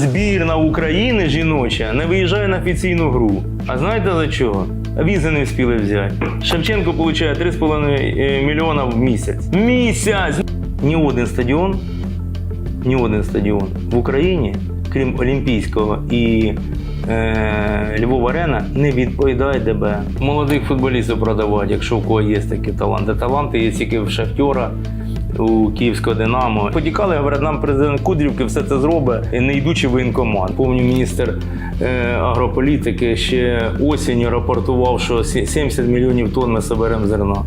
Збірна України жіноча не виїжджає на офіційну гру. А знаєте за чого? Візи не встигли взяти. Шевченко отримує 3,5 мільйона в місяць. Місяць! Ні один стадіон, ні один стадіон в Україні, крім Олімпійського і е, Львов Арена, не відповідає ДБ. Молодих футболістів продавати, якщо у кого є такі таланти. Таланти є тільки в Шахтера. У Київського Динамо потікали, говорять, нам президент Кудрівки все це зробить, не йдучи в воєнкомат. Помню, міністр е, агрополітики ще осінню рапортував, що 70 мільйонів тонн ми соберемо зерна.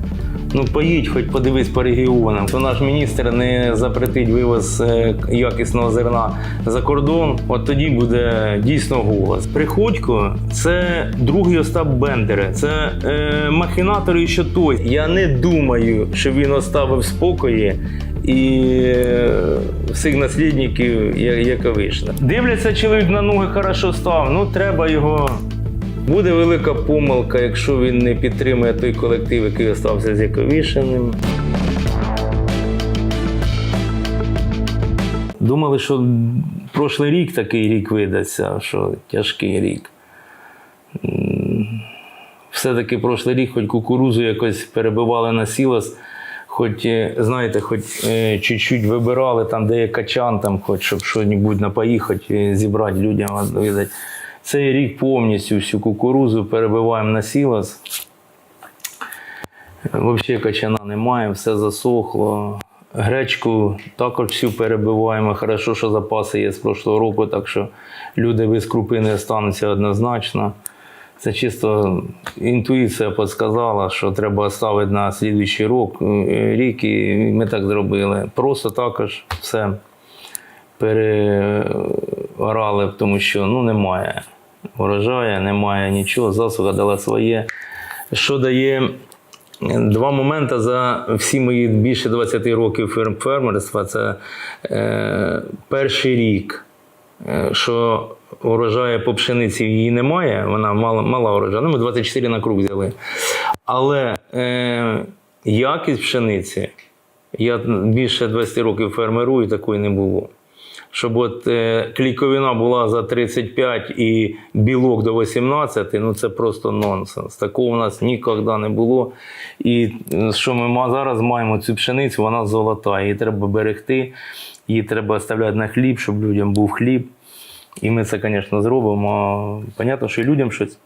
Ну поїдь, хоч подивись по регіонам. То наш міністр не запретить вивоз е, якісного зерна за кордон. От тоді буде дійсно голос. Приходько це другий Остап Бендери. Це е, махінатор і що той. Я не думаю, що він оставив спокої. І е, всіх наслідників, я- яка вийшла. Дивляться, чоловік на ноги хорошо став. Ну треба його Буде велика помилка, якщо він не підтримує той колектив, який остався з. Думали, що прошлий рік такий рік видасться, що тяжкий рік. Все-таки прошлий рік, хоч кукурузу якось перебивали на сілос, хоч, е, знаєте, хоч е, чуть-чуть вибирали там, де є качан, там, хоч щоб щось напої, хоч е, зібрати людям видати. Цей рік повністю всю кукурузу перебиваємо на сілос. Взагалі качана немає, все засохло. Гречку також всю перебиваємо. Хорошо, що запаси є з прошлого року, так що люди без крупи не остануться однозначно. Це чисто інтуїція підказала, що треба ставити на слідуючий рік, рік, і ми так зробили. Просто також все переорали, тому що ну, немає урожаю, немає нічого, засуха дала своє. Що дає два моменти за всі мої більше 20 років фермерства. Це е, перший рік, е, що урожаю по пшениці її немає, вона мала, мала урожай. Ну, ми 24 на круг взяли. Але е, якість пшениці, я більше 20 років фермерую, такої не було. Щоб от е, клейковина була за 35 і білок до 18, ну це просто нонсенс. Такого у нас ніколи не було. І що ми зараз маємо цю пшеницю, вона золота. Її треба берегти, її треба оставляти на хліб, щоб людям був хліб. І ми це, звісно, зробимо. Понятно, що і людям щось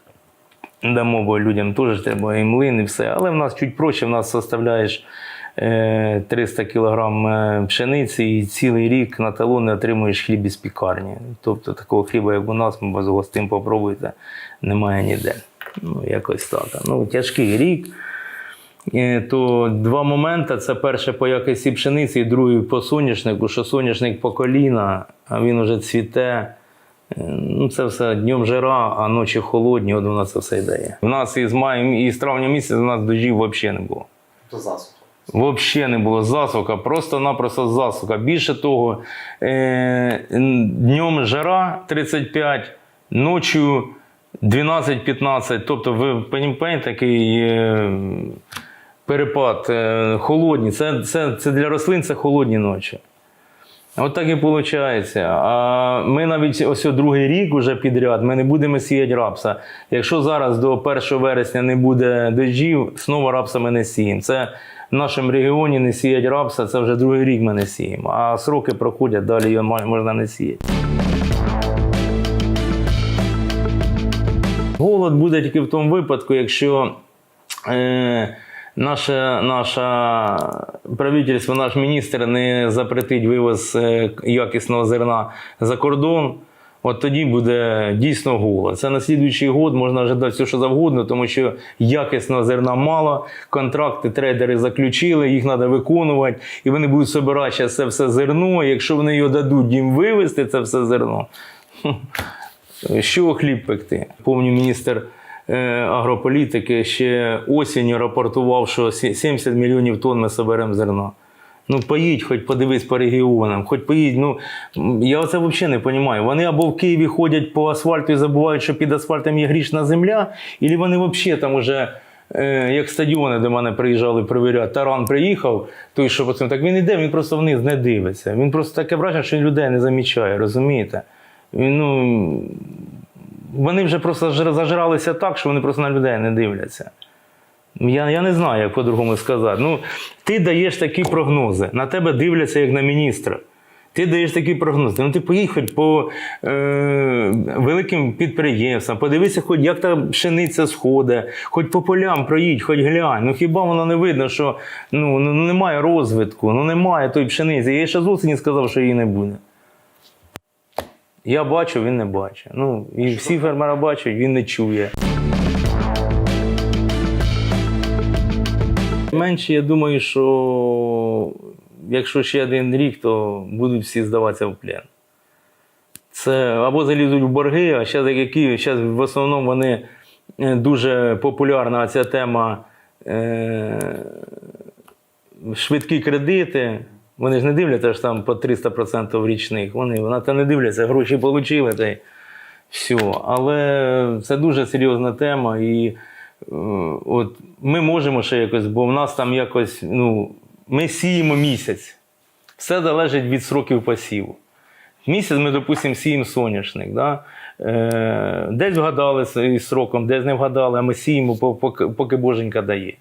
дамо, бо людям теж треба і млин, і все. Але в нас чуть проще, в нас составляєш е, 300 кг е, пшениці і цілий рік на талони отримуєш хліб із пікарні. Тобто такого хліба, як у нас, ми вас гостим попробуйте, немає ніде. Ну, якось так. Ну, тяжкий рік. Е, То два моменти: це перше по якості пшениці, і другий по соняшнику, що соняшник по коліна, а він уже цвіте. Е, Ну, це все днем жара, а ночі холодні, от воно це все йде. У нас із мая і з травня місяця у нас дождів взагалі не було. То засуха. Взагалі не було засуха, просто-напросто засуха. Більше того, е, днем жара 35, ночі 12-15. Тобто, ви розумієте, такий е, перепад е, холодні. Це, це, це для рослин це холодні ночі. От так і виходить. А ми навіть ось о другий рік уже підряд ми не будемо сіяти рапса. Якщо зараз до 1 вересня не буде дощів, знову рапса ми не сіємо. Це в нашому регіоні не сіять рапса, це вже другий рік ми не сіємо. А сроки проходять, далі його можна не сіяти. Голод буде тільки в тому випадку, якщо е, наше, наша правительство, наш міністр не запретить вивоз е, якісного зерна за кордон. От тоді буде дійсно голод. Це на слідуючий год можна ожидати все, що завгодно, тому що якісного зерна мало, контракти трейдери заключили, їх треба виконувати, і вони будуть збирати це все зерно. Якщо вони його дадуть їм вивезти, це все зерно. чого хліб пекти? Помню, міністр агрополітики ще осінню рапортував, що 70 мільйонів тонн ми соберемо зерна. Ну, поїдь, хоч подивись по регіонам, хоч поїдь. Ну, я це взагалі не розумію. Вони або в Києві ходять по асфальту і забувають, що під асфальтом є грішна земля, або вони взагалі там уже. е, Як стадіони до мене приїжджали перевіряти, таран приїхав, той, що пацан, так він іде, він просто вниз не дивиться. Він просто таке враження, що він людей не замічає, розумієте? ну, вони вже просто зажралися так, що вони просто на людей не дивляться. Я, я не знаю, як по-другому сказати. Ну, ти даєш такі прогнози, на тебе дивляться як на міністра. Ти даєш такі прогнози. Ну ти поїдь по е, великим підприємствам, подивися, хоч як та пшениця сходить, хоч по полям проїдь, хоч глянь. Ну хіба воно не видно, що ну, ну, немає розвитку, ну немає тої пшениці. Я ще з осені сказав, що її не буде. Я бачу, він не бачить. Ну, і всі фермери бачать, він не чує. Менше, я думаю, що якщо ще один рік, то будуть всі здаватися в плен. Це або залізуть в борги, а зараз які зараз в основному вони е, дуже популярна ця тема е, швидкі кредити. Вони ж не дивляться ж там по 300% річних. Вони на те не дивляться, гроші отримали та й все. Але це дуже серйозна тема. І е, от ми можемо ще якось, бо в нас там якось, ну, ми сіємо місяць. Все залежить від сроків посіву. Місяць ми, допустимо, сіємо соняшник. Да? Е, десь вгадали з сроком, десь не вгадали, а ми сіємо, поки боженька дає.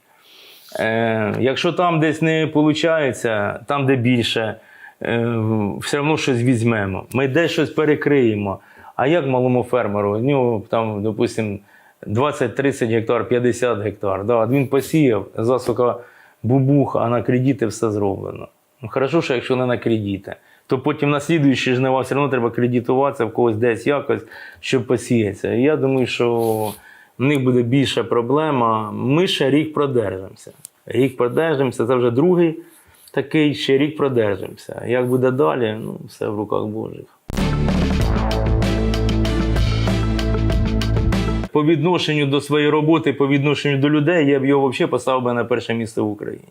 Е, якщо там десь не виходить, там, де більше, е, все одно щось візьмемо. Ми десь щось перекриємо. А як малому фермеру? У нього там, допустимо, 20-30 гектар, 50 гектар. Да? Він посіяв, засука бубух, а на кредити все зроблено. Ну, хорошо, що якщо не на кредити, то потім на слідуючі жнива все одно треба кредитуватися в когось десь якось, щоб посіятися. Я думаю, що в них буде більша проблема. Ми ще рік продержимося. Рік продержимося, це вже другий такий, ще рік продержимося. Як буде далі, ну, все в руках Божих. По відношенню до своєї роботи, по відношенню до людей, я б його взагалі поставив би на перше місце в Україні.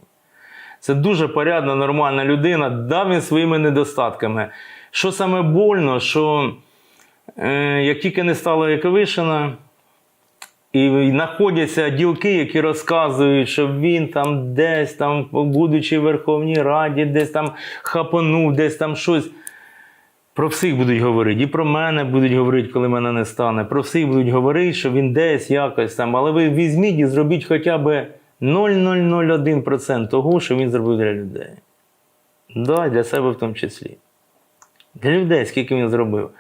Це дуже порядна, нормальна людина, дав він своїми недостатками. Що саме больно, що е, як тільки не стало Яковишина, і знаходяться ділки, які розказують, що він там десь там, будучи в Верховній Раді, десь там хапанув, десь там щось. Про всіх будуть говорити, і про мене будуть говорити, коли мене не стане. Про всіх будуть говорити, що він десь якось там. Але ви візьміть і зробіть хоча б 0,001% того, що він зробив для людей. Да, для себе в тому числі. Для людей, скільки він зробив.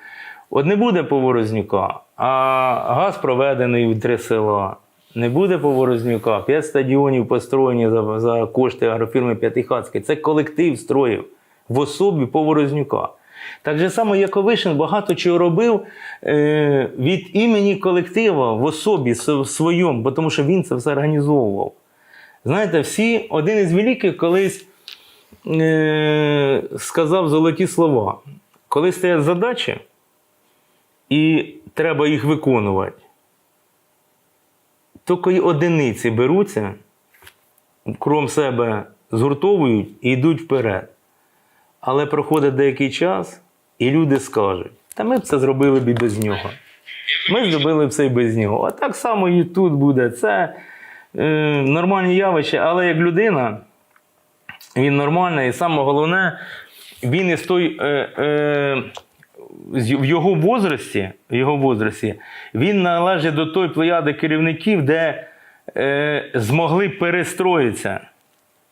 От не буде Поворознюка, а газ проведений в три села. Не буде Поворознюка, п'ять стадіонів построєні за, за кошти агрофірми П'ятихатської. Це колектив строїв в особі Поворознюка. Так же само Яковишин багато чого робив е, від імені колектива в особі с- своєму, бо тому що він це все організовував. Знаєте, всі, один із великих колись е, сказав золоті слова. Коли стоять задачі, і треба їх виконувати, тільки одиниці беруться, кром себе згуртовують і йдуть вперед. Але проходить деякий час, і люди скажуть: та ми б це зробили б і без нього. Ми зробили б це і без нього. А так само і тут буде. Це е, нормальні явища, але як людина, він нормальний, і саме головне, він із той. Е, е, в його возрасті, в його возрасті, він належить до той плеяди керівників, де е, змогли перестроїтися.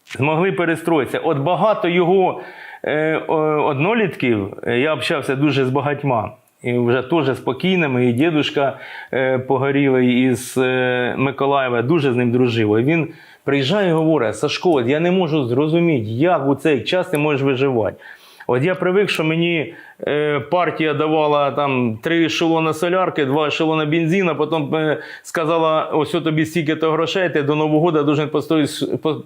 Змогли перестроїтися. От багато його е, однолітків, е, я общався дуже з багатьма. І вже теж спокійними, і дідушка е, погорілий із е, Миколаєва, дуже з ним дружив. І він приїжджає і говорить: Сашко, я не можу зрозуміти, як у цей час ти можеш виживати. От я привик, що мені партія давала там три ешелона солярки, два ешелона бензина, потім е, сказала: ось тобі стільки-то грошей, ти до Нового року должен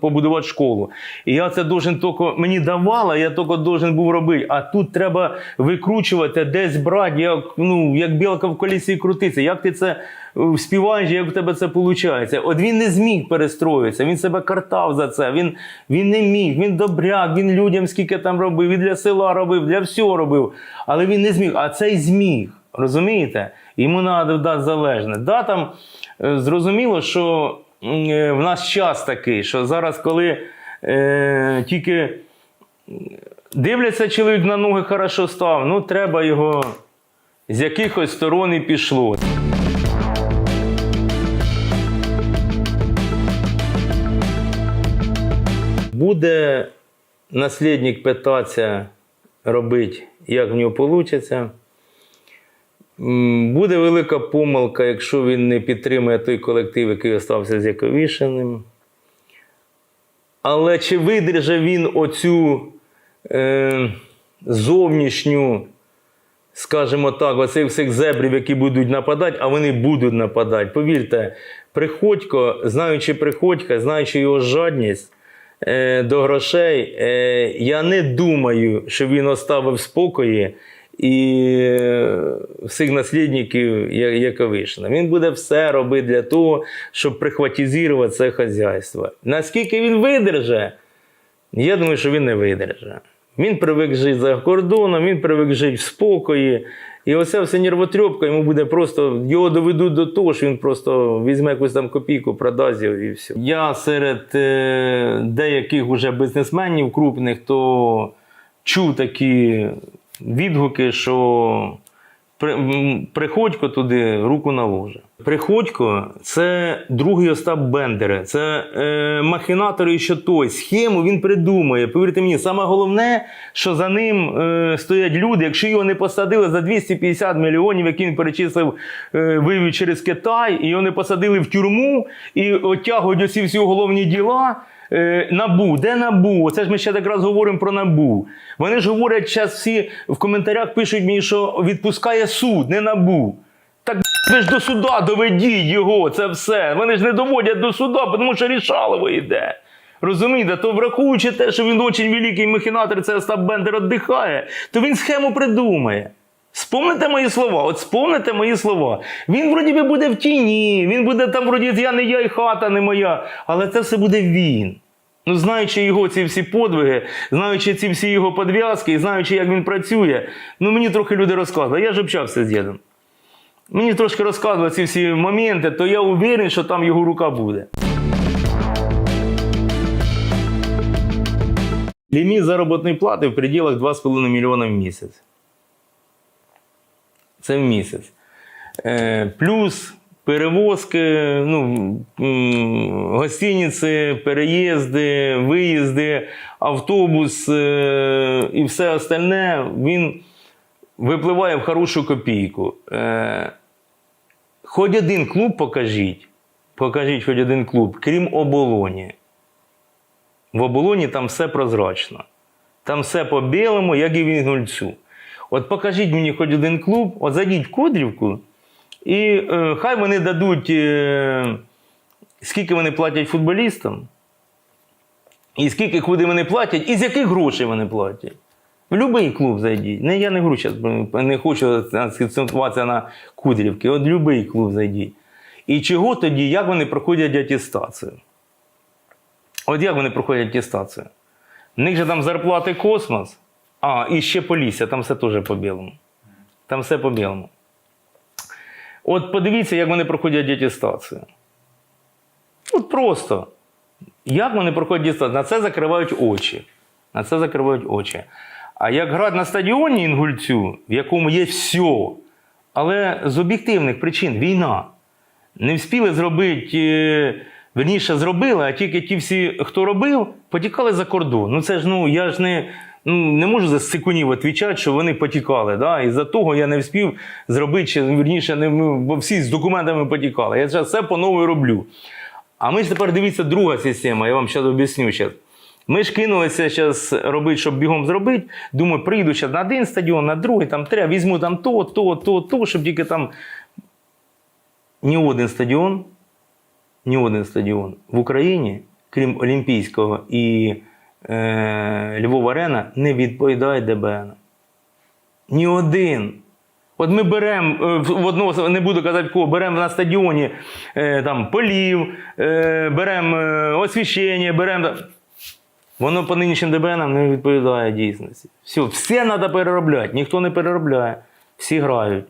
побудувати школу. І я це должен тільки, мені давала, я тільки должен був робити. А тут треба викручувати, десь брати, як, ну, як білка в колісі крутиться. Як ти це е, співаєш, як у тебе це виходить? От він не зміг перестроїтися, він себе картав за це. Він, він не міг, він добряк, він людям скільки там робив, і для села робив, для всього робив. Але він не зміг. А цей зміг. Розумієте? Йому треба дати залежне. Да, там е, зрозуміло, що е, в нас час такий, що зараз, коли е, тільки дивляться, чоловік на ноги хорошо став, ну треба його з якихось сторон і пішло. Буде наслідник питатися робити, як в нього вийде. Буде велика помилка, якщо він не підтримує той колектив, який остався з Яковішиним. Але чи видержав він оцю е, зовнішню, скажімо так, оцих всіх зебрів, які будуть нападати, а вони будуть нападати. Повірте, Приходько, знаючи Приходька, знаючи його жадність е, до грошей, е, я не думаю, що він оставив спокої і е, всіх наслідників як Яковишина. Він буде все робити для того, щоб прихватизувати це хазяйство. Наскільки він видерже, я думаю, що він не видержить. Він привик жити за кордоном, він привик жити в спокої. І оця вся нервотрьопка йому буде просто, його доведуть до того, що він просто візьме якусь там копійку, продасть його і все. Я серед е, деяких уже бізнесменів крупних, то чув такі відгуки, що при, Приходько туди руку наложить. Приходько це другий Остап Бендера. Це е, махінатор і що той. Схему він придумає. Повірте мені, саме головне, що за ним е, стоять люди. Якщо його не посадили за 250 мільйонів, які він перечислив, е, вивів через Китай, і його не посадили в тюрму і оттягують оці всі уголовні діла. Е, Набу, де Набу? Це ж ми ще якраз говоримо про Набу. Вони ж говорять, зараз всі в коментарях пишуть мені, що відпускає суд, не Набу. Ви ж до суда доведіть його, це все. Вони ж не доводять до суда, тому що рішалово йде. Розумієте, то враховуючи те, що він дуже великий махінатор, це Остап Бендер віддихає, то він схему придумає. Спомните мої слова, от спомните мої слова. Він вроді би буде в тіні, він буде там, вроді, я не я і хата не моя, але це все буде він. Ну, знаючи його ці всі подвиги, знаючи ці всі його подв'язки, знаючи, як він працює, ну мені трохи люди розказували. Я ж общався з. Мені трошки розказували ці всі моменти, то я уверен, що там його рука буде. Ліміт заробітної плати в пределах 2,5 мільйона в місяць. Це в місяць. Е, плюс перевозки, ну, гостиниці, переїзди, виїзди, автобус е, і все остальне, він випливає в хорошу копійку. Хоч один клуб покажіть. Покажіть хоч один клуб, крім оболоні. В оболоні там все прозрачно. Там все по білому, як і в Інгульцю. От покажіть мені хоч один клуб, от зайдіть в Кодрівку, і е, хай вони дадуть, е, скільки вони платять футболістам, і скільки куди вони платять, і з яких грошей вони платять. В будь-який клуб зайдіть. Я не говорю, щас, не хочу акцентуватися на Кудрівки. От будь-який клуб зайдіть. І чого тоді, як вони проходять атестацію? От як вони проходять атестацію? В них же там зарплати космос, а, і ще Полісся, там все теж по білому. Там все по білому. От подивіться, як вони проходять атестацію. От просто. Як вони проходять атестацію? На це закривають очі. На це закривають очі. А як грати на стадіоні Інгульцю, в якому є все, але з об'єктивних причин війна. Не встигли зробити, е, верніше зробили, а тільки ті всі, хто робив, потікали за кордон. Ну це ж ну я ж не, ну, не можу за секундів відповідати, що вони потікали. Да? І за того я не встиг зробити, чи верніше, не, ну, бо всі з документами потікали. Я зараз все по новому роблю. А ми ж тепер дивіться друга система, я вам зараз об'ясню. Ми ж кинулися зараз робити, щоб бігом зробити. Думаю, прийду зараз на один стадіон, на другий, там треба, візьму там то, то, то, то, щоб тільки там ні один стадіон, ні один стадіон в Україні, крім Олімпійського і е, Львова Арена, не відповідає ДБН. Ні один. От ми беремо е, в одного, не буду казати кого, беремо на стадіоні е, там, полів, е, беремо освіщення, беремо. Воно по нинішнім ДБНам не відповідає дійсності. Все, все треба переробляти, ніхто не переробляє, всі грають.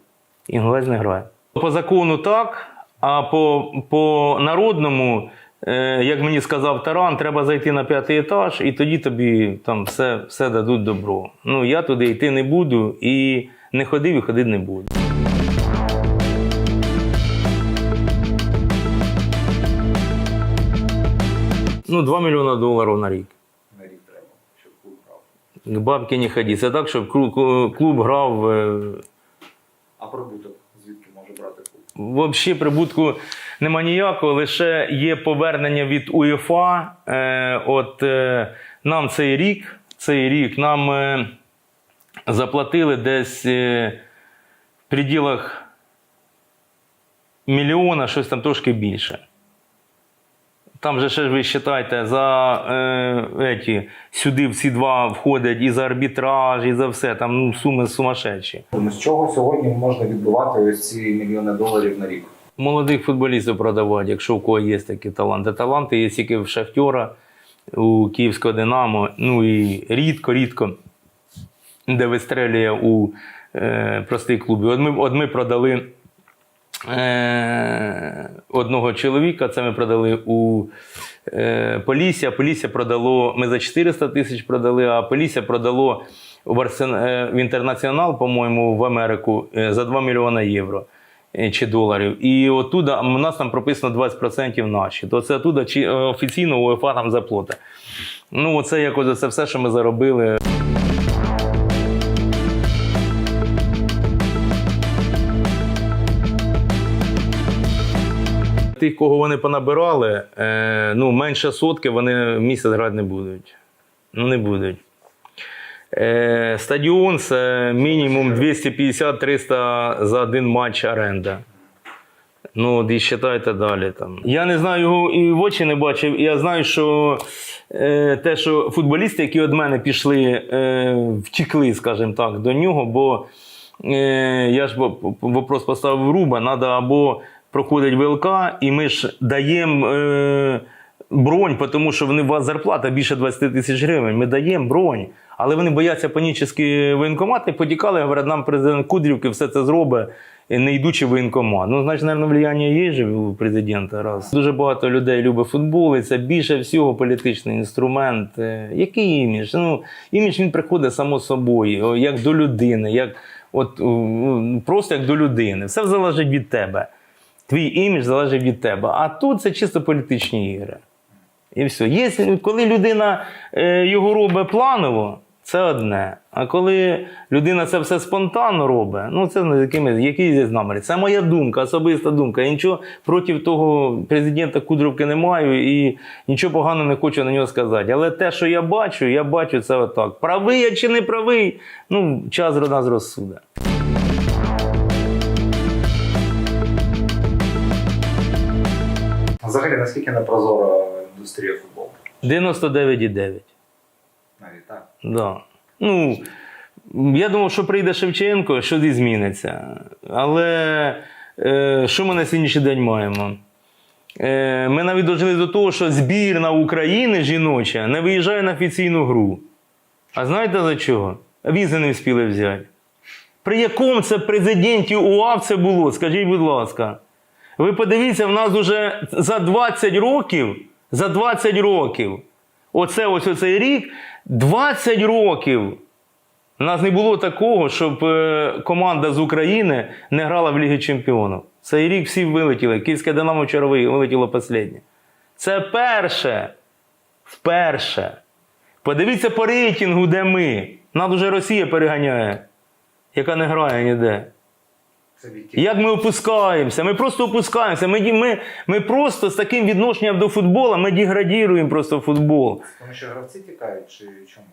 Інгулець не грає. По закону так, а по по народному, е, як мені сказав Таран, треба зайти на п'ятий етаж, і тоді тобі там все все дадуть добро. Ну я туди йти не буду і не ходив, і ходити не буду. Ну, 2 мільйони доларів на рік бабки не ході. Це так, щоб клуб, клуб грав. е, А прибуток звідки може брати клуб? Взагалі прибутку нема ніякого, лише є повернення від УЄФА. Е, от е, нам цей рік, цей рік нам заплатили десь в пределах мільйона, щось там трошки більше. Там же ще ви вважаєте, за е, еті, сюди всі два входять і за арбітраж, і за все. Там ну, суми сумасшедші. Ну, З чого сьогодні можна відбивати ось ці мільйони доларів на рік? Молодих футболістів продавати, якщо у кого є такі таланти. Таланти є тільки в Шахтера, у Київського Динамо, ну і рідко-рідко, де вистрелює у е, простий клубі. От ми, от ми продали одного чоловіка, це ми продали у е, Полісся. Полісся продало, ми за 400 тисяч продали, а Полісся продало в, е, інтернаціонал, по-моєму, в Америку е, за 2 мільйони євро е, чи доларів. І оттуда у нас там прописано 20% наші. То це оттуда е, офіційно УЄФА нам заплатить. Ну, оце якось це все, що ми заробили. Тих, кого вони понабирали, е, ну, менше сотки вони місяць грати не будуть. Ну, не будуть. Е, стадіон це мінімум 250-300 за один матч оренда. Ну, от і вважайте далі. Там. Я не знаю його і в очі не бачив. Я знаю, що е, те, що футболісти, які від мене пішли, е, втекли, скажімо так, до нього, бо е, я ж вопрос поставив Руба, треба або проходить ВЛК, і ми ж даємо. Е, бронь, тому що вони у вас зарплата більше 20 тисяч гривень. Ми даємо бронь. Але вони бояться панічні воєнкомати, потікали, говорять, нам президент Кудрівки все це зробить, не йдучи в воєнкомат. Ну, значить, мабуть, влияння є же у президента. Раз. Дуже багато людей любить футбол, і це більше всього політичний інструмент. Е, Який імідж? Ну, імідж він приходить само собою, як до людини, як, от, просто як до людини. Все залежить від тебе. Твій імідж залежить від тебе. А тут це чисто політичні ігри. І все. Є, коли людина е, його робить планово, це одне. А коли людина це все спонтанно робить, ну це з якими, які є наміри. Це моя думка, особиста думка. Я нічого проти того президента Кудровки не маю і нічого поганого не хочу на нього сказати. Але те, що я бачу, я бачу це отак. Правий я чи не правий, ну, час нас розсуде. Взагалі, наскільки не прозора індустрія футболу? 99,9. Навіть так. Да. Ну, я думав, що прийде Шевченко, що і зміниться. Але е, що ми на сьогоднішній день маємо? Е, ми навіть дожили до того, що збірна України жіноча не виїжджає на офіційну гру. А знаєте за чого? Візи не встигли взяти. При якому це президенті УАВ це було? Скажіть, будь ласка. Ви подивіться, в нас уже за 20 років, за 20 років, оце ось оцей рік, 20 років. У нас не було такого, щоб е, команда з України не грала в Лігі Чемпіонів. Цей рік всі вилетіли. Київське Динамо вчора ви- вилетіло останнє. Це перше. Вперше. Подивіться по рейтингу, де ми. Нас уже Росія переганяє, яка не грає ніде. Як ми опускаємося? Ми просто опускаємося. Ми, ми, ми просто з таким відношенням до футболу, ми деградіруємо просто футбол. Тому що гравці тікають чи чому?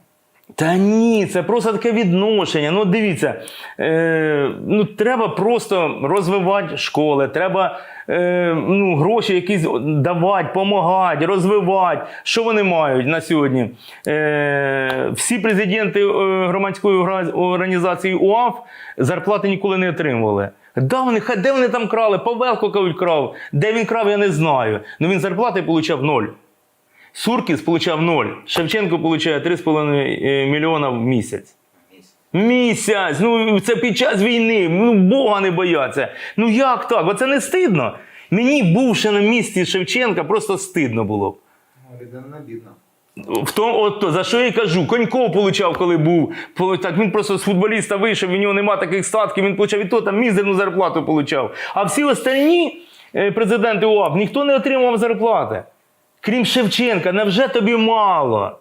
Та ні, це просто таке відношення. Ну, дивіться, е, ну, треба просто розвивати школи, треба е, ну, гроші якісь давати, допомагати, розвивати. Що вони мають на сьогодні? Е, всі президенти е, громадської організації УАФ зарплати ніколи не отримували. Да, вони, де вони там крали? Павелко кажуть, крав. Де він крав, я не знаю. Ну він зарплати отримав ноль. Суркіс получав 0, Шевченко получає 3,5 мільйона в місяць. Місяць. Ну це під час війни. Ну Бога не бояться. Ну як так? Оце не стидно. Мені, бувши на місці Шевченка, просто стидно було б. Людина бідна. В тому, от, то, за що я й кажу, Коньков получав, коли був. Так він просто з футболіста вийшов, в нього нема таких статків, він получав і то там мізерну зарплату получав. А всі остальні е, президенти УАП ніхто не отримував зарплати. Крім Шевченка, невже тобі мало?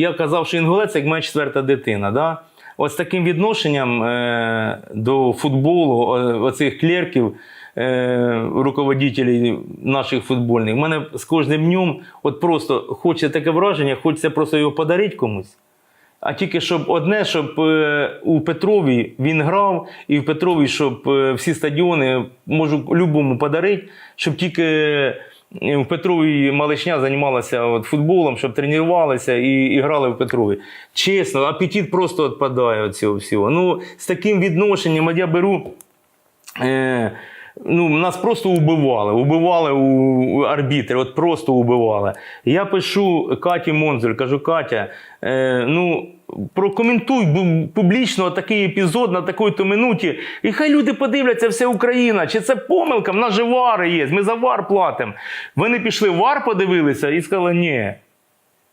Я казав, що інгулець як моя четверта дитина. Да? Ось таким відношенням е, до футболу, оцих клерків, е, руководителів наших футбольних, в мене з кожним днем от просто хочеться таке враження, хочеться просто його подарити комусь. А тільки щоб одне, щоб е, у Петрові він грав, і в Петрові, щоб е, всі стадіони можу любому подарити, щоб тільки е, в Петрові малишня займалася от футболом, щоб тренувалися і, і грали в Петрові. Чесно, апетит просто відпадає від цього всього. Ну, з таким відношенням от я беру. Е, ну, нас просто убивали. Убивали у, арбітри, от просто убивали. Я пишу Каті Монзель, кажу, Катя, е, ну. Прокоментуй публічно такий епізод на такій-то минуті, і хай люди подивляться, вся Україна. Чи це помилка? В нас же вари є, ми за вар платимо. Вони пішли вар, подивилися і сказали, ні,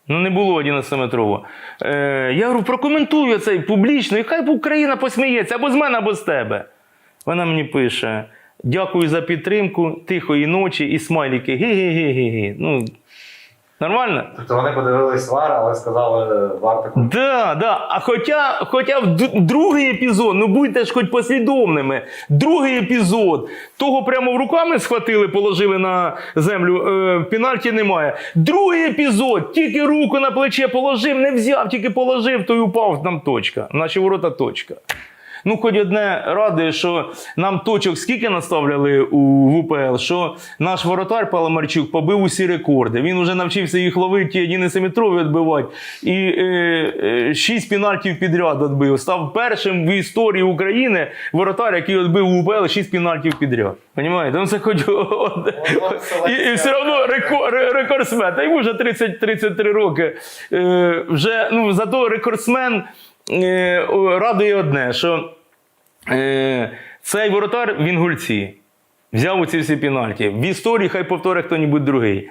Ну, не було 11-метрово. Е, я говорю, прокоментую це публічно, і хай Україна посміється або з мене, або з тебе. Вона мені пише: дякую за підтримку, тихої ночі і смайліки. Гі-гі-гі-гі. Ну, нормально? Тобто вони подивились вар, але сказали вар таку. Да, да. А хоча, хоча другий епізод, ну будьте ж хоч послідовними. Другий епізод, того прямо в руками схватили, положили на землю. Е, пенальті немає. Другий епізод, тільки руку на плече положив, не взяв, тільки положив, то й упав там точка. Наші ворота точка. Ну, хоч одне радує, що нам точок скільки наставляли у УПЛ, що наш воротар Паламарчук побив усі рекорди. Він вже навчився їх ловити 11-метрові відбивати. І е, е, 6 пенальтів підряд відбив. Став першим в історії України воротар, який відбив УПЛ 6 пенальтів підряд. Понімаєте? Ну це хоч і, і все одно рекор- рекордсмен. Та йому вже 30-33 роки. Е, вже, ну, зато рекордсмен е, радує одне, що е, цей воротар в Інгульці. Взяв оці всі пенальті. В історії хай повторить хто-небудь другий.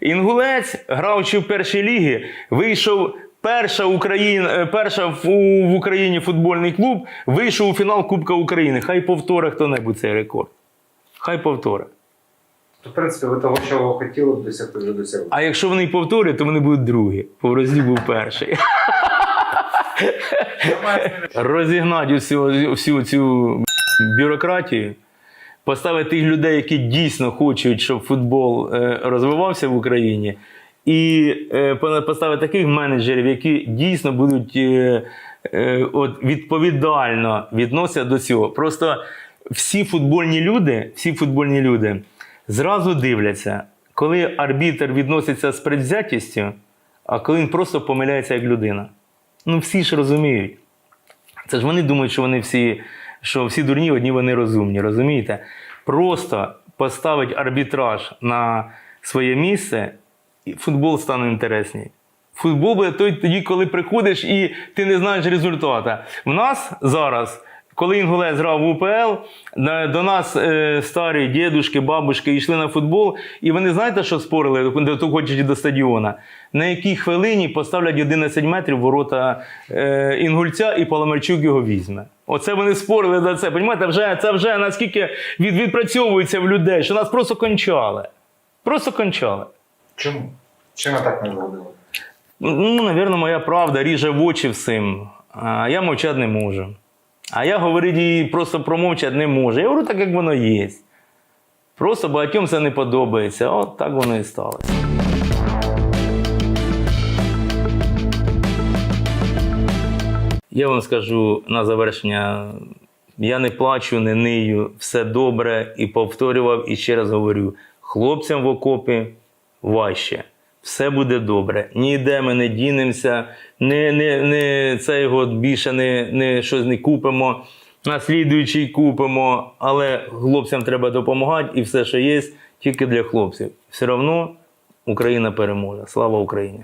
Інгулець, граючи в першій лігі, вийшов. Перша, Україна, е, перша в, в Україні футбольний клуб вийшов у фінал Кубка України. Хай повторить хто-небудь цей рекорд. Хай повторить. То, в принципі, ви того, що хотіли б досягти, вже досягли. А якщо вони повторять, то вони будуть другі. Повроздій був перший. Розігнати всю, цю бюрократію, поставити тих людей, які дійсно хочуть, щоб футбол е, розвивався в Україні, і е, поставити таких менеджерів, які дійсно будуть е, відповідально відносяться до цього. Просто всі футбольні люди, всі футбольні люди зразу дивляться, коли арбітр відноситься з предвзятістю, а коли він просто помиляється як людина. Ну, всі ж розуміють. Це ж вони думають, що вони всі, що всі дурні, одні вони розумні, розумієте? Просто поставить арбітраж на своє місце, і футбол стане інтересній. Футбол буде той тоді, коли приходиш і ти не знаєш результата. В нас зараз, коли Інгулець грав в УПЛ, до нас е, старі дідушки, бабушки йшли на футбол, і вони знаєте, що спорили, коли то хочуть до стадіона? На якій хвилині поставлять 11 метрів ворота е, Інгульця і Паламарчук його візьме. Оце вони спорили за це. Понімаєте, вже, це вже наскільки від, відпрацьовується в людей, що нас просто кончали. Просто кончали. Чому? Чим ви так не згодили? Ну, напевно, моя правда ріже в очі всім. А я мовчати не можу. А я говорити їй просто промовчати не можу. Я говорю так, як воно є. Просто багатьом це не подобається. От так воно і сталося. Я вам скажу на завершення: я не плачу, не нию, все добре і повторював і ще раз говорю: хлопцям в окопі важче. Все буде добре. Ніде ми не дінемося, не, не, не цей год більше не, не щось не купимо, на слідуючий купимо, але хлопцям треба допомагати і все, що є, тільки для хлопців. Все одно Україна переможе. Слава Україні!